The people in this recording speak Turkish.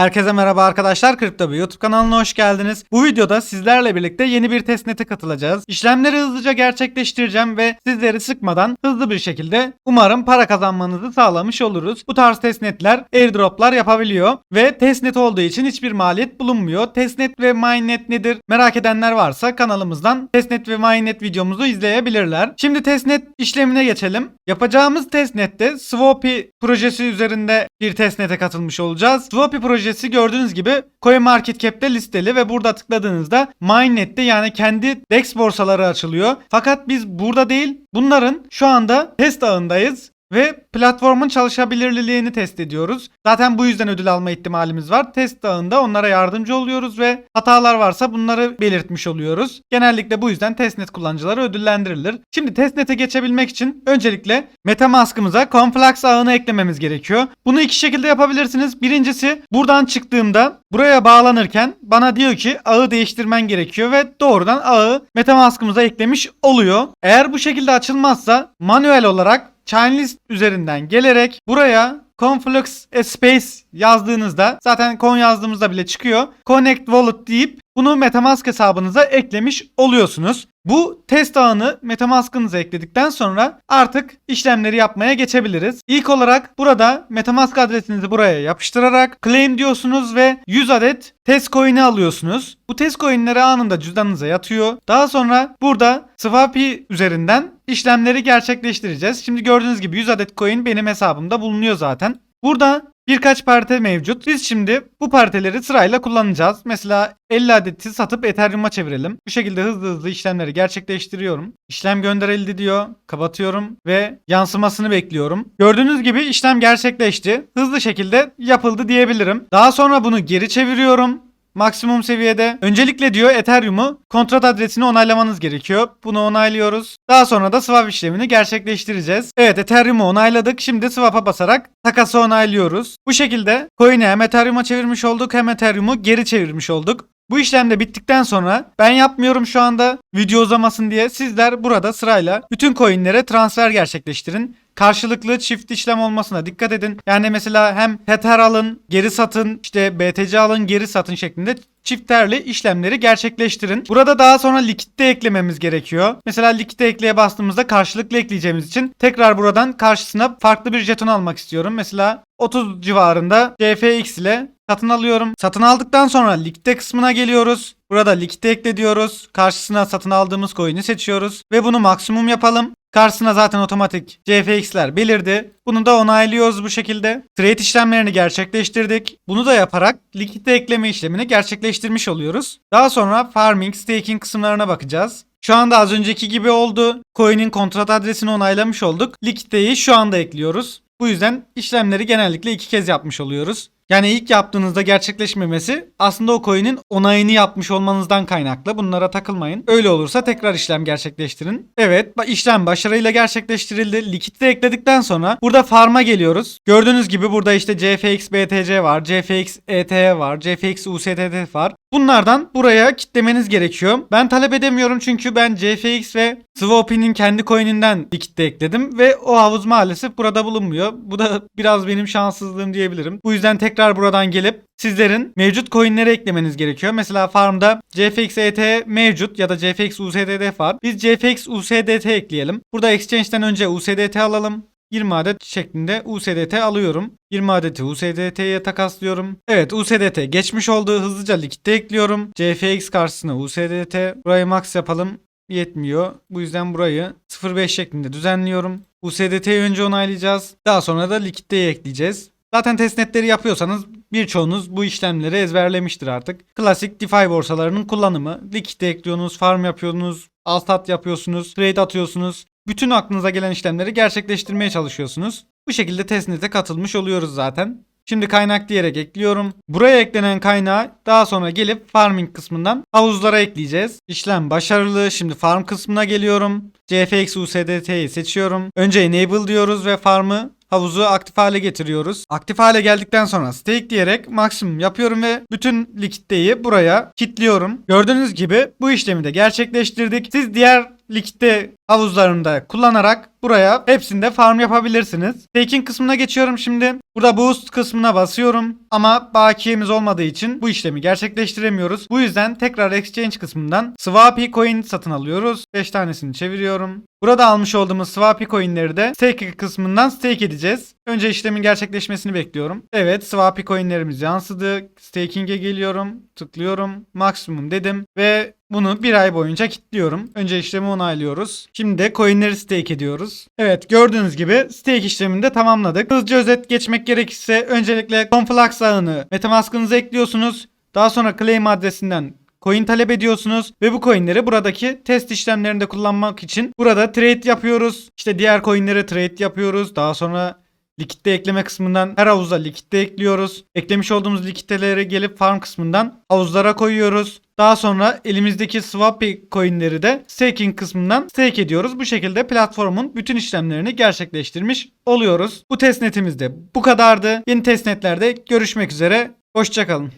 Herkese merhaba arkadaşlar. Kripto bir YouTube kanalına hoş geldiniz. Bu videoda sizlerle birlikte yeni bir testnet'e katılacağız. İşlemleri hızlıca gerçekleştireceğim ve sizleri sıkmadan hızlı bir şekilde umarım para kazanmanızı sağlamış oluruz. Bu tarz testnetler airdroplar yapabiliyor ve testnet olduğu için hiçbir maliyet bulunmuyor. Testnet ve mainnet nedir? Merak edenler varsa kanalımızdan testnet ve mainnet videomuzu izleyebilirler. Şimdi testnet işlemine geçelim. Yapacağımız testnette Swapy projesi üzerinde bir testnete katılmış olacağız. Swapy projesi gördüğünüz gibi CoinMarketCap'te listeli ve burada tıkladığınızda Mainnet'te yani kendi DEX borsaları açılıyor. Fakat biz burada değil bunların şu anda test ağındayız ve platformun çalışabilirliğini test ediyoruz. Zaten bu yüzden ödül alma ihtimalimiz var. Test ağında onlara yardımcı oluyoruz ve hatalar varsa bunları belirtmiş oluyoruz. Genellikle bu yüzden testnet kullanıcıları ödüllendirilir. Şimdi testnet'e geçebilmek için öncelikle MetaMask'ımıza Conflux ağını eklememiz gerekiyor. Bunu iki şekilde yapabilirsiniz. Birincisi buradan çıktığımda buraya bağlanırken bana diyor ki ağı değiştirmen gerekiyor ve doğrudan ağı MetaMask'ımıza eklemiş oluyor. Eğer bu şekilde açılmazsa manuel olarak Chainlist üzerinden gelerek buraya Conflux Space yazdığınızda zaten con yazdığımızda bile çıkıyor. Connect Wallet deyip bunu Metamask hesabınıza eklemiş oluyorsunuz. Bu test ağını Metamask'ınıza ekledikten sonra artık işlemleri yapmaya geçebiliriz. İlk olarak burada Metamask adresinizi buraya yapıştırarak claim diyorsunuz ve 100 adet test coin'i alıyorsunuz. Bu test coin'leri anında cüzdanınıza yatıyor. Daha sonra burada Swapy üzerinden işlemleri gerçekleştireceğiz. Şimdi gördüğünüz gibi 100 adet coin benim hesabımda bulunuyor zaten. Burada birkaç parti mevcut. Biz şimdi bu partileri sırayla kullanacağız. Mesela 50 adeti satıp Ethereum'a çevirelim. Bu şekilde hızlı hızlı işlemleri gerçekleştiriyorum. İşlem gönderildi diyor. Kapatıyorum ve yansımasını bekliyorum. Gördüğünüz gibi işlem gerçekleşti. Hızlı şekilde yapıldı diyebilirim. Daha sonra bunu geri çeviriyorum maksimum seviyede. Öncelikle diyor Ethereum'u kontrat adresini onaylamanız gerekiyor. Bunu onaylıyoruz. Daha sonra da swap işlemini gerçekleştireceğiz. Evet Ethereum'u onayladık. Şimdi swap'a basarak takası onaylıyoruz. Bu şekilde coin'i hem Ethereum'a çevirmiş olduk hem Ethereum'u geri çevirmiş olduk. Bu işlem de bittikten sonra ben yapmıyorum şu anda video uzamasın diye sizler burada sırayla bütün coinlere transfer gerçekleştirin. Karşılıklı çift işlem olmasına dikkat edin. Yani mesela hem Tether alın, geri satın, işte BTC alın, geri satın şeklinde çiftlerle işlemleri gerçekleştirin. Burada daha sonra likitte eklememiz gerekiyor. Mesela likitte ekleye bastığımızda karşılıklı ekleyeceğimiz için tekrar buradan karşısına farklı bir jeton almak istiyorum. Mesela 30 civarında CFX ile satın alıyorum. Satın aldıktan sonra likitte kısmına geliyoruz. Burada likitte ekle diyoruz. Karşısına satın aldığımız coin'i seçiyoruz ve bunu maksimum yapalım. Karşısına zaten otomatik CFX'ler belirdi. Bunu da onaylıyoruz bu şekilde. Trade işlemlerini gerçekleştirdik. Bunu da yaparak likitte ekleme işlemini gerçekleştirmiş oluyoruz. Daha sonra farming, staking kısımlarına bakacağız. Şu anda az önceki gibi oldu. Coin'in kontrat adresini onaylamış olduk. Likiteyi şu anda ekliyoruz. Bu yüzden işlemleri genellikle iki kez yapmış oluyoruz. Yani ilk yaptığınızda gerçekleşmemesi aslında o coin'in onayını yapmış olmanızdan kaynaklı. Bunlara takılmayın. Öyle olursa tekrar işlem gerçekleştirin. Evet işlem başarıyla gerçekleştirildi. Likitte ekledikten sonra burada farm'a geliyoruz. Gördüğünüz gibi burada işte CFX BTC var, CFX ETH var, CFX USDT var. Bunlardan buraya kitlemeniz gerekiyor. Ben talep edemiyorum çünkü ben CFX ve Swapy'nin kendi coin'inden likitte ekledim ve o havuz maalesef burada bulunmuyor. Bu da biraz benim şanssızlığım diyebilirim. Bu yüzden tekrar buradan gelip sizlerin mevcut coin'leri eklemeniz gerekiyor. Mesela farmda CFX ETH mevcut ya da CFX USDT var. Biz CFX USDT ekleyelim. Burada exchange'den önce USDT alalım. 20 adet şeklinde USDT alıyorum. 20 adeti USDT'ye takaslıyorum. Evet USDT geçmiş oldu. Hızlıca likitte ekliyorum. CFX karşısına USDT. Burayı max yapalım. Yetmiyor. Bu yüzden burayı 0.5 şeklinde düzenliyorum. USDT'yi önce onaylayacağız. Daha sonra da likitteyi ekleyeceğiz. Zaten testnetleri yapıyorsanız birçoğunuz bu işlemleri ezberlemiştir artık. Klasik DeFi borsalarının kullanımı. Likitte ekliyorsunuz, farm yapıyorsunuz, alsat yapıyorsunuz, trade atıyorsunuz. Bütün aklınıza gelen işlemleri gerçekleştirmeye çalışıyorsunuz. Bu şekilde testnet'e katılmış oluyoruz zaten. Şimdi kaynak diyerek ekliyorum. Buraya eklenen kaynağı daha sonra gelip farming kısmından havuzlara ekleyeceğiz. İşlem başarılı. Şimdi farm kısmına geliyorum. CFX USDT'yi seçiyorum. Önce enable diyoruz ve farmı havuzu aktif hale getiriyoruz. Aktif hale geldikten sonra stake diyerek maksimum yapıyorum ve bütün likitteyi buraya kilitliyorum. Gördüğünüz gibi bu işlemi de gerçekleştirdik. Siz diğer likidite havuzlarında kullanarak buraya hepsinde farm yapabilirsiniz. Staking kısmına geçiyorum şimdi. Burada boost kısmına basıyorum ama bakiyemiz olmadığı için bu işlemi gerçekleştiremiyoruz. Bu yüzden tekrar exchange kısmından Swappy coin satın alıyoruz. 5 tanesini çeviriyorum. Burada almış olduğumuz Swappy coinleri de stake kısmından stake edeceğiz. Önce işlemin gerçekleşmesini bekliyorum. Evet Swappy coinlerimiz yansıdı. Staking'e geliyorum. Tıklıyorum. Maksimum dedim ve bunu bir ay boyunca kilitliyorum. Önce işlemi onaylıyoruz. Şimdi de coinleri stake ediyoruz. Evet gördüğünüz gibi stake işlemini de tamamladık. Hızlıca özet geçmek gerekirse öncelikle Conflux ağını Metamask'ınıza ekliyorsunuz. Daha sonra claim adresinden coin talep ediyorsunuz ve bu coinleri buradaki test işlemlerinde kullanmak için burada trade yapıyoruz. İşte diğer coinleri trade yapıyoruz. Daha sonra likitte ekleme kısmından her havuza likitte ekliyoruz. Eklemiş olduğumuz likitteleri gelip farm kısmından havuzlara koyuyoruz. Daha sonra elimizdeki swappy coinleri de staking kısmından stake ediyoruz. Bu şekilde platformun bütün işlemlerini gerçekleştirmiş oluyoruz. Bu testnetimiz de bu kadardı. Yeni testnetlerde görüşmek üzere. Hoşçakalın.